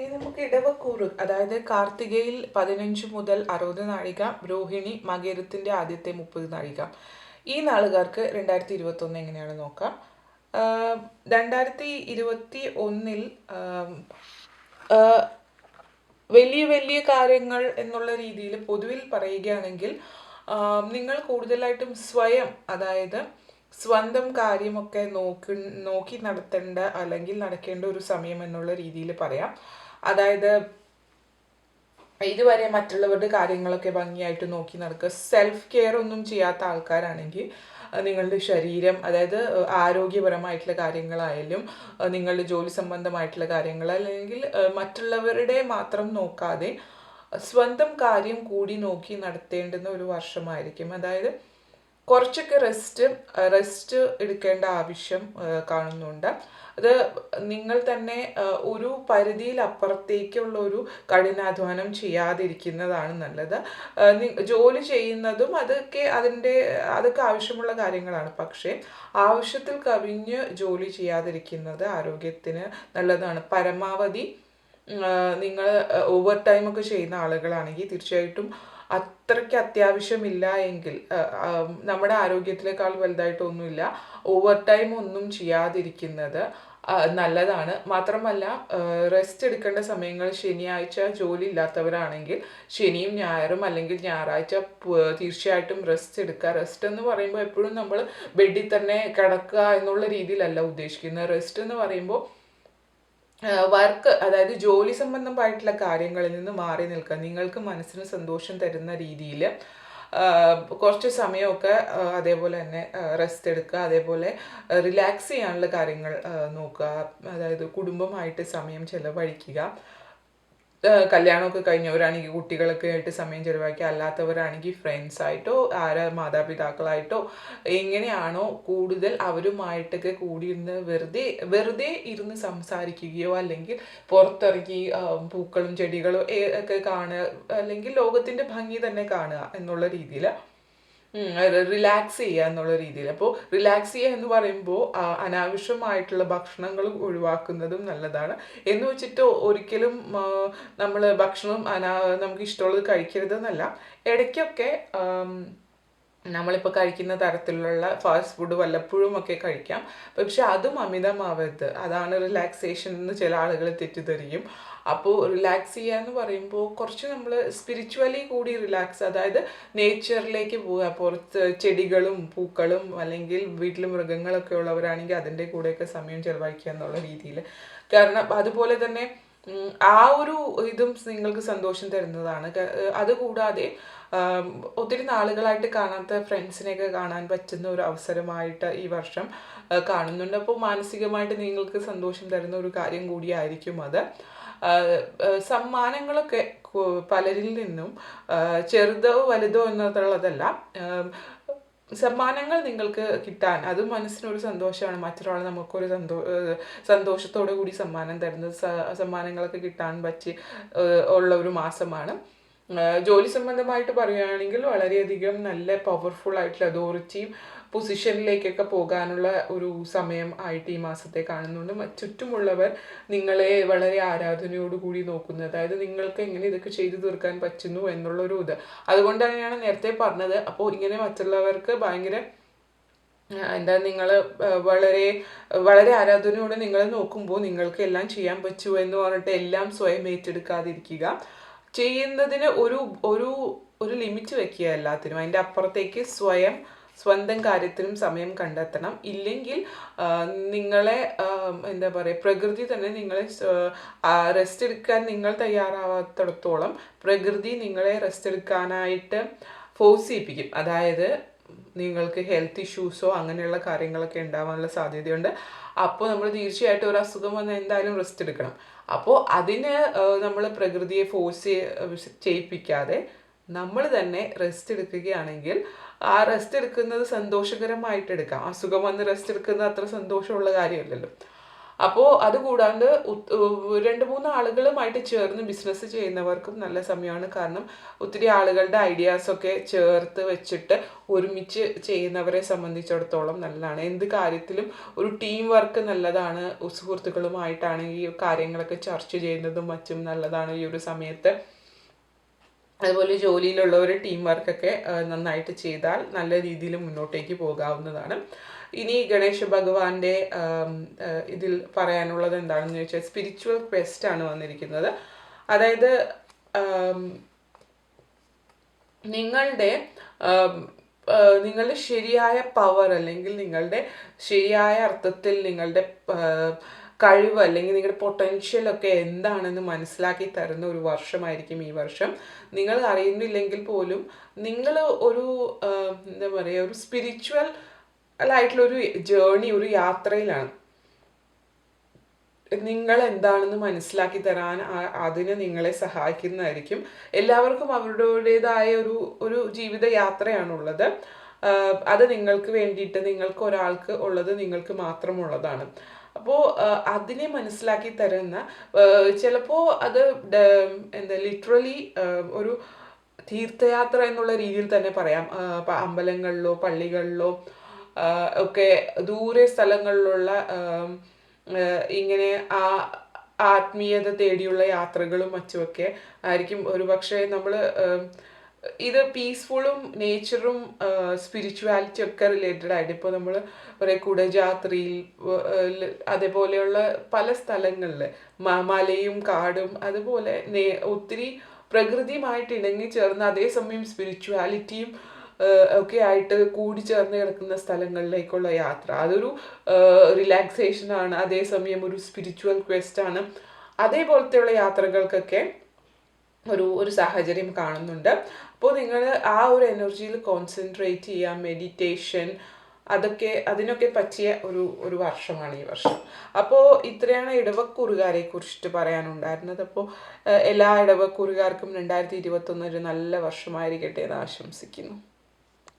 ഇനി നമുക്ക് ഇടവക്കൂറ് അതായത് കാർത്തികയിൽ പതിനഞ്ച് മുതൽ അറുപത് നാഴിക രോഹിണി മകേരത്തിന്റെ ആദ്യത്തെ മുപ്പത് നാഴിക. ഈ നാളുകാർക്ക് രണ്ടായിരത്തി ഇരുപത്തി ഒന്ന് എങ്ങനെയാണ് നോക്കാം? രണ്ടായിരത്തി ഇരുപത്തി ഒന്നിൽ വലിയ വലിയ കാര്യങ്ങൾ എന്നുള്ള രീതിയിൽ പൊതുവിൽ പറയുകയാണെങ്കിൽ നിങ്ങൾ കൂടുതലായിട്ടും സ്വയം അതായത് സ്വന്തം കാര്യമൊക്കെ നോക്കി നോക്കി നടത്തേണ്ട അല്ലെങ്കിൽ നടക്കേണ്ട ഒരു സമയം എന്നുള്ള രീതിയിൽ പറയാം. അതായത് ഇതുവരെ മറ്റുള്ളവരുടെ കാര്യങ്ങളൊക്കെ ഭംഗിയായിട്ട് നോക്കി നടക്കുക. സെൽഫ് കെയർ ഒന്നും ചെയ്യാത്ത ആൾക്കാരാണെങ്കിൽ നിങ്ങളുടെ ശരീരം അതായത് ആരോഗ്യപരമായിട്ടുള്ള കാര്യങ്ങളായാലും നിങ്ങളുടെ ജോലി സംബന്ധമായിട്ടുള്ള കാര്യങ്ങൾ അല്ലെങ്കിൽ മറ്റുള്ളവരുടെ മാത്രം നോക്കാതെ സ്വന്തം കാര്യം കൂടി നോക്കി നടത്തേണ്ടുന്ന ഒരു വർഷമായിരിക്കും. അതായത് കുറച്ചൊക്കെ റെസ്റ്റ് റെസ്റ്റ് എടുക്കേണ്ട ആവശ്യം കാണുന്നുണ്ട്. അത് നിങ്ങൾ തന്നെ ഒരു പരിധിയിൽ അപ്പുറത്തേക്കുള്ള ഒരു കഠിനാധ്വാനം ചെയ്യാതിരിക്കുന്നതാണ് നല്ലത്. ജോലി ചെയ്യുന്നതും അതൊക്കെ അതിന്റെ അതൊക്കെ ആവശ്യമുള്ള കാര്യങ്ങളാണ്. പക്ഷേ ആവശ്യത്തിൽ കവിഞ്ഞ് ജോലി ചെയ്യാതിരിക്കുന്നത് ആരോഗ്യത്തിന് നല്ലതാണ്. പരമാവധി നിങ്ങൾ ഓവർ ടൈമൊക്കെ ചെയ്യുന്ന ആളുകളാണെങ്കിൽ തീർച്ചയായിട്ടും അത്രയ്ക്ക് അത്യാവശ്യമില്ല എങ്കിൽ നമ്മുടെ ആരോഗ്യത്തിനേക്കാൾ വലുതായിട്ടൊന്നുമില്ല. ഓവർ ടൈം ഒന്നും ചെയ്യാതിരിക്കുന്നത് നല്ലതാണ്. മാത്രമല്ല റെസ്റ്റ് എടുക്കേണ്ട സമയങ്ങൾ ശനിയാഴ്ച ജോലി ഇല്ലാത്തവരാണെങ്കിൽ ശനിയും ഞായറും അല്ലെങ്കിൽ ഞായറാഴ്ച തീർച്ചയായിട്ടും റെസ്റ്റ് എടുക്കുക. റെസ്റ്റ് എന്ന് പറയുമ്പോൾ എപ്പോഴും നമ്മൾ ബെഡിൽ തന്നെ കിടക്കുക എന്നുള്ള രീതിയിലല്ല ഉദ്ദേശിക്കുന്നത്. റെസ്റ്റ് എന്ന് പറയുമ്പോൾ വർക്ക് അതായത് ജോലി സംബന്ധമായിട്ടുള്ള കാര്യങ്ങളിൽ നിന്ന് മാറി നിൽക്കുക. നിങ്ങൾക്ക് മനസ്സിന് സന്തോഷം തരുന്ന രീതിയിൽ കുറച്ച് സമയമൊക്കെ അതേപോലെ തന്നെ റെസ്റ്റ് എടുക്കുക അതേപോലെ റിലാക്സ് ചെയ്യാനുള്ള കാര്യങ്ങൾ നോക്കുക. അതായത് കുടുംബമായിട്ട് സമയം ചെലവഴിക്കുക. കല്യാണമൊക്കെ കഴിഞ്ഞവരാണെങ്കിൽ കുട്ടികളൊക്കെ ആയിട്ട് സമയം ചെലവാക്കി അല്ലാത്തവരാണെങ്കിൽ ഫ്രണ്ട്സായിട്ടോ ആരാ മാതാപിതാക്കളായിട്ടോ എങ്ങനെയാണോ കൂടുതൽ അവരുമായിട്ടൊക്കെ കൂടിയിരുന്ന് വെറുതെ വെറുതെ ഇരുന്ന് സംസാരിക്കുകയോ അല്ലെങ്കിൽ പുറത്തിറങ്ങി പൂക്കളും ചെടികളും ഒക്കെ കാണുക അല്ലെങ്കിൽ ലോകത്തിന്റെ ഭംഗി തന്നെ കാണുക എന്നുള്ള രീതിയിൽ റിലാക്സ് ചെയ്യുക എന്നുള്ള രീതിയിൽ. അപ്പോൾ റിലാക്സ് ചെയ്യുക എന്ന് പറയുമ്പോൾ അനാവശ്യമായിട്ടുള്ള ഭക്ഷണങ്ങൾ ഒഴിവാക്കുന്നതും നല്ലതാണ്. എന്ന് വെച്ചിട്ട് ഒരിക്കലും നമ്മൾ ഭക്ഷണം അനാ നമുക്ക് ഇഷ്ടമുള്ളത് കഴിക്കരുതെന്നല്ല. ഇടയ്ക്കൊക്കെ നമ്മളിപ്പോൾ കഴിക്കുന്ന തരത്തിലുള്ള ഫാസ്റ്റ് ഫുഡ് വല്ലപ്പോഴും ഒക്കെ കഴിക്കാം. പക്ഷെ അതും അമിതമാവരുത്. അതാണ് റിലാക്സേഷൻ എന്ന് ചില ആളുകൾ തെറ്റിദ്ധരിക്കും. അപ്പോൾ റിലാക്സ് ചെയ്യുക എന്ന് പറയുമ്പോൾ കുറച്ച് നമ്മൾ സ്പിരിച്വലി കൂടി റിലാക്സ് അതായത് നേച്ചറിലേക്ക് പോവുക. പുറത്ത് ചെടികളും പൂക്കളും അല്ലെങ്കിൽ വീട്ടിൽ മൃഗങ്ങളൊക്കെ ഉള്ളവരാണെങ്കിൽ അതിന്റെ കൂടെയൊക്കെ സമയം ചെലവഴിക്കുക എന്നുള്ള രീതിയിൽ കാരണം അതുപോലെ തന്നെ ആ ഒരു ഇതും നിങ്ങൾക്ക് സന്തോഷം തരുന്നതാണ്. അതുകൂടാതെ ഒത്തിരി നാളുകളായിട്ട് കാണാത്ത ഫ്രണ്ട്സിനെയൊക്കെ കാണാൻ പറ്റുന്ന ഒരു അവസരമായിട്ട് ഈ വർഷം കാണുന്നുണ്ട്. അപ്പോൾ മാനസികമായിട്ട് നിങ്ങൾക്ക് സന്തോഷം തരുന്ന ഒരു കാര്യം കൂടിയായിരിക്കും അത്. സമ്മാനങ്ങളൊക്കെ പലരിൽ നിന്നും ചെറുതോ വലുതോ എന്നുള്ളതല്ല സമ്മാനങ്ങൾ നിങ്ങൾക്ക് കിട്ടാൻ അത് മനസ്സിനൊരു സന്തോഷമാണ്. മറ്റൊരാൾ നമുക്കൊരു സന്തോ സന്തോഷത്തോടു കൂടി സമ്മാനം തരുന്നത് സമ്മാനങ്ങളൊക്കെ കിട്ടാൻ പറ്റി ഉള്ള ഒരു മാസമാണ്. ജോലി സംബന്ധമായിട്ട് പറയുകയാണെങ്കിൽ വളരെയധികം നല്ല പവർഫുൾ ആയിട്ടുള്ള അതോറിറ്റിയും പൊസിഷനിലേക്കൊക്കെ പോകാനുള്ള ഒരു സമയം ആയിട്ട് ഈ മാസത്തെ കാണുന്നുണ്ട്. ചുറ്റുമുള്ളവർ നിങ്ങളെ വളരെ ആരാധനയോടുകൂടി നോക്കുന്നത് അതായത് നിങ്ങൾക്ക് എങ്ങനെ ഇതൊക്കെ ചെയ്തു തീർക്കാൻ പറ്റുന്നു എന്നുള്ളൊരു ഇത്. അതുകൊണ്ട് തന്നെയാണ് നേരത്തെ പറഞ്ഞത്. അപ്പോൾ ഇങ്ങനെ മറ്റുള്ളവർക്ക് ഭയങ്കര എന്താ നിങ്ങൾ വളരെ വളരെ ആരാധനയോടെ നിങ്ങൾ നോക്കുമ്പോൾ നിങ്ങൾക്ക് എല്ലാം ചെയ്യാൻ പറ്റുമോ എന്ന് പറഞ്ഞിട്ട് എല്ലാം സ്വയം ഏറ്റെടുക്കാതിരിക്കുക. ചെയ്യുന്നതിന് ഒരു ഒരു ഒരു ലിമിറ്റ് വെക്കുക എല്ലാത്തിനും. അതിന്റെ അപ്പുറത്തേക്ക് സ്വയം സ്വന്തം കാര്യത്തിനും സമയം കണ്ടെത്തണം. ഇല്ലെങ്കിൽ നിങ്ങളെ എന്താ പറയുക പ്രകൃതി തന്നെ നിങ്ങളെ റെസ്റ്റ് എടുക്കാൻ നിങ്ങൾ തയ്യാറാവാത്തിടത്തോളം പ്രകൃതി നിങ്ങളെ റെസ്റ്റ് എടുക്കാനായിട്ട് ഫോഴ്സ് ചെയ്യിപ്പിക്കും. അതായത് നിങ്ങൾക്ക് ഹെൽത്ത് ഇഷ്യൂസോ അങ്ങനെയുള്ള കാര്യങ്ങളൊക്കെ ഉണ്ടാവാനുള്ള സാധ്യതയുണ്ട്. അപ്പോൾ നമ്മൾ തീർച്ചയായിട്ടും ഒരു അസുഖം വന്നാൽ എന്തായാലും റെസ്റ്റ് എടുക്കണം. അപ്പോൾ അതിന് നമ്മൾ പ്രകൃതിയെ ഫോഴ്സ് ചെയ്യിപ്പിക്കാതെ നമ്മൾ തന്നെ റെസ്റ്റ് എടുക്കുകയാണെങ്കിൽ ആ റെസ്റ്റ് എടുക്കുന്നത് സന്തോഷകരമായിട്ട് എടുക്കാം. അസുഖം വന്ന് റെസ്റ്റ് എടുക്കുന്നത് അത്ര സന്തോഷമുള്ള കാര്യമല്ലല്ലോ. അപ്പോൾ അതുകൂടാണ്ട് രണ്ട് മൂന്ന് ആളുകളുമായിട്ട് ചേർന്ന് ബിസിനസ് ചെയ്യുന്നവർക്കും നല്ല സമയമാണ്. കാരണം ഒത്തിരി ആളുകളുടെ ഐഡിയാസൊക്കെ ചേർത്ത് വെച്ചിട്ട് ഒരുമിച്ച് ചെയ്യുന്നവരെ സംബന്ധിച്ചിടത്തോളം നല്ലതാണ്. എന്ത് കാര്യത്തിലും ഒരു ടീം വർക്ക് നല്ലതാണ്. സുഹൃത്തുക്കളുമായിട്ടാണ് ഈ കാര്യങ്ങളൊക്കെ ചർച്ച ചെയ്യുന്നതും മറ്റും നല്ലതാണ് ഈ ഒരു സമയത്ത്. അതുപോലെ ജോലിയിലുള്ളവർ ടീം വർക്കൊക്കെ നന്നായിട്ട് ചെയ്താൽ നല്ല രീതിയിൽ മുന്നോട്ടേക്ക് പോകാവുന്നതാണ്. ഇനി ഗണേശ ഭഗവാന്റെ ഇതിൽ പറയാനുള്ളത് എന്താണെന്ന് ചോദിച്ചാൽ സ്പിരിച്വൽ ക്വസ്റ്റ് ആണ് വന്നിരിക്കുന്നത്. അതായത് നിങ്ങളുടെ നിങ്ങളുടെ ശരിയായ പവർ അല്ലെങ്കിൽ നിങ്ങളുടെ ശരിയായ അർത്ഥത്തിൽ നിങ്ങളുടെ കഴിവ് അല്ലെങ്കിൽ നിങ്ങളുടെ പൊട്ടൻഷ്യൽ ഒക്കെ എന്താണെന്ന് മനസ്സിലാക്കി തരുന്ന ഒരു വർഷമായിരിക്കും ഈ വർഷം. നിങ്ങൾ അറിയുന്നില്ലെങ്കിൽ പോലും നിങ്ങൾ ഒരു എന്താ പറയുക ഒരു സ്പിരിച്വൽ ആയിട്ടുള്ള ഒരു ജേണി ഒരു യാത്രയിലാണ്. നിങ്ങൾ എന്താണെന്ന് മനസ്സിലാക്കി തരാൻ അതിന് നിങ്ങളെ സഹായിക്കുന്നതായിരിക്കും. എല്ലാവർക്കും അവരുടേതായ ഒരു ഒരു ജീവിത യാത്രയാണുള്ളത്. അത് നിങ്ങൾക്ക് വേണ്ടിയിട്ട് നിങ്ങൾക്ക് ഒരാൾക്ക് ഉള്ളത് നിങ്ങൾക്ക് മാത്രമുള്ളതാണ്. അപ്പോൾ അതിനെ മനസ്സിലാക്കി തരുന്ന ചിലപ്പോൾ അത് എന്താ ലിറ്ററലി ഒരു തീർത്ഥയാത്ര എന്നുള്ള രീതിയിൽ തന്നെ പറയാം. അമ്പലങ്ങളിലോ പള്ളികളിലോ ഒക്കെ ദൂരെ സ്ഥലങ്ങളിലുള്ള ഇങ്ങനെ ആ ആത്മീയത തേടിയുള്ള യാത്രകളും മറ്റുമൊക്കെ ആയിരിക്കും. ഒരുപക്ഷെ നമ്മൾ ഇത് പീസ്ഫുള്ളും നേച്ചറും സ്പിരിച്വാലിറ്റി ഒക്കെ റിലേറ്റഡ് ആയിട്ട് ഇപ്പോൾ നമ്മൾ കുറേ കുടജാത്രിയിൽ അതേപോലെയുള്ള പല സ്ഥലങ്ങളിൽ മലയും കാടും അതുപോലെ ഒത്തിരി പ്രകൃതിയുമായിട്ട് ഇണങ്ങി ചേർന്ന് അതേസമയം സ്പിരിച്വാലിറ്റിയും ഒക്കെ ആയിട്ട് കൂടി ചേർന്ന് കിടക്കുന്ന സ്ഥലങ്ങളിലേക്കുള്ള യാത്ര. അതൊരു റിലാക്സേഷനാണ് അതേസമയം ഒരു സ്പിരിച്വൽ ക്വസ്റ്റാണ് അതേപോലത്തെയുള്ള യാത്രകൾക്കൊക്കെ ഒരു ഒരു സാഹചര്യം കാണുന്നുണ്ട്. അപ്പോൾ നിങ്ങൾ ആ ഒരു എനർജിയിൽ കോൺസെൻട്രേറ്റ് ചെയ്യുക മെഡിറ്റേഷൻ അതൊക്കെ അതിനൊക്കെ പറ്റിയ ഒരു ഒരു വർഷമാണ് ഈ വർഷം. അപ്പോൾ ഇത്രയാണ് ഇടവക്കൂറുകാരെ കുറിച്ചിട്ട് പറയാനുണ്ടായിരുന്നത്. അപ്പോൾ എല്ലാ ഇടവക്കൂറുകാർക്കും രണ്ടായിരത്തി ഇരുപത്തൊന്ന് ഒരു നല്ല വർഷമായിരിക്കട്ടെ എന്ന് ആശംസിക്കുന്നു.